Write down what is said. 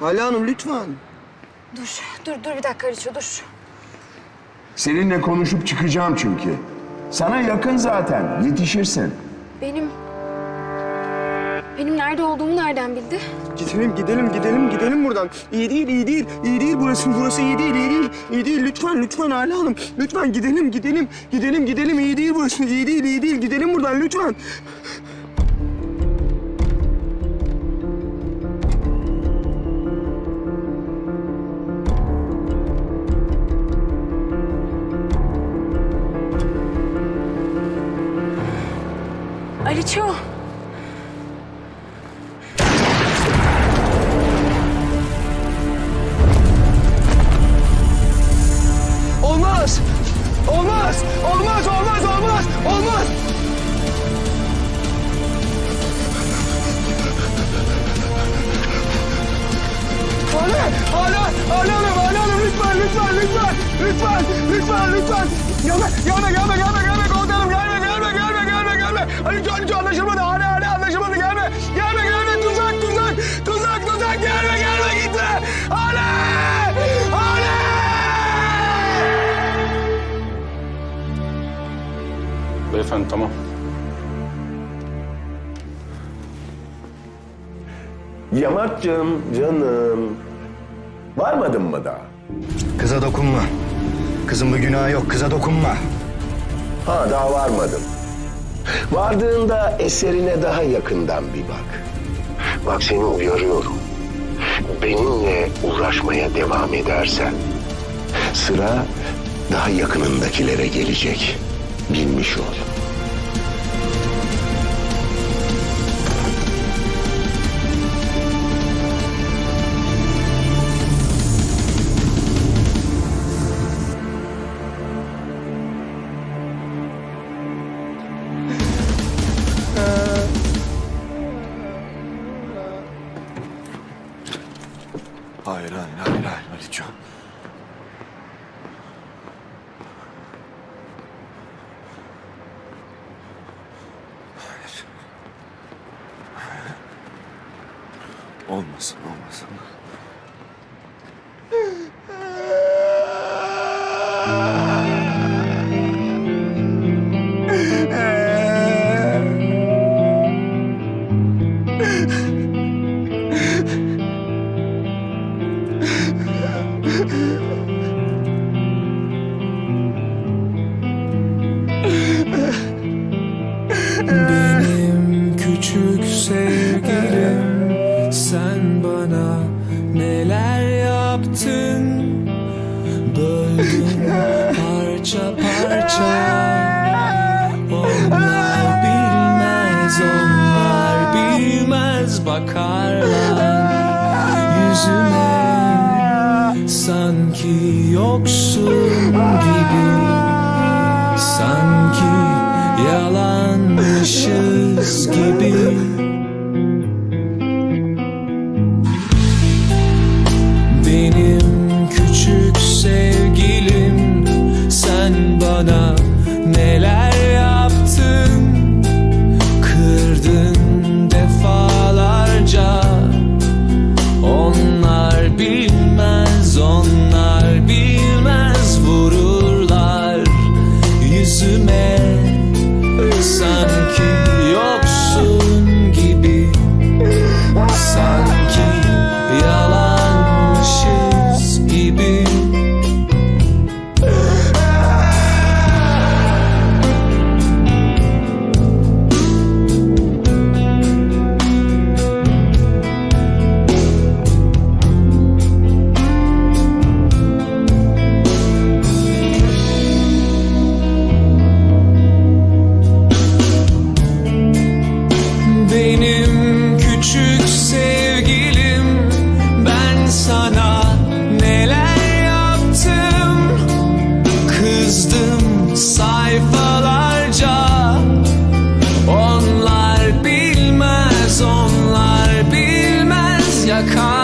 Hala Hanım lütfen. Dur, dur, dur bir dakika Riço, dur. Seninle konuşup çıkacağım çünkü. Sana yakın zaten, yetişirsin. Benim... Benim nerede olduğumu nereden bildi? Gidelim, gidelim, gidelim, gidelim buradan. İyi değil, iyi değil, iyi değil burası, burası iyi değil, iyi değil. İyi değil, lütfen, lütfen Hala Hanım. Lütfen gidelim, gidelim, gidelim, gidelim. İyi değil burası, iyi değil, iyi değil. Gidelim buradan lütfen. Aliço. Olmaz! Olmaz! Olmaz, olmaz, olmaz, olmaz! Hala, hala, hala hanım, hala hanım lütfen, lütfen, lütfen, lütfen, lütfen, lütfen. Gelme, gelme, gelme, gelme, gelme gelme, gelme. Ali Can anlaşılmadı, hala, hala anlaşılmadı, gelme, gelme, gelme, tuzak, tuzak, tuzak, tuzak, gelme, gelme, gitme. Hala, hala. Beyefendi tamam. Yamat'cığım, canım. Varmadın mı daha? Kıza dokunma. Kızın bir günahı yok. Kıza dokunma. Ha, daha varmadım. Vardığında eserine daha yakından bir bak. Bak seni uyarıyorum. Benimle uğraşmaya devam edersen... ...sıra daha yakınındakilere gelecek. Bilmiş ol. Olmasın, olmasın. parça Onlar bilmez onlar bilmez Bakarlar yüzüme. Sanki yoksun gibi Sanki yalanmışız gibi yüzüme Sanki sana neler yaptım? Kızdım sayfalarca. Onlar bilmez, onlar bilmez. Yakar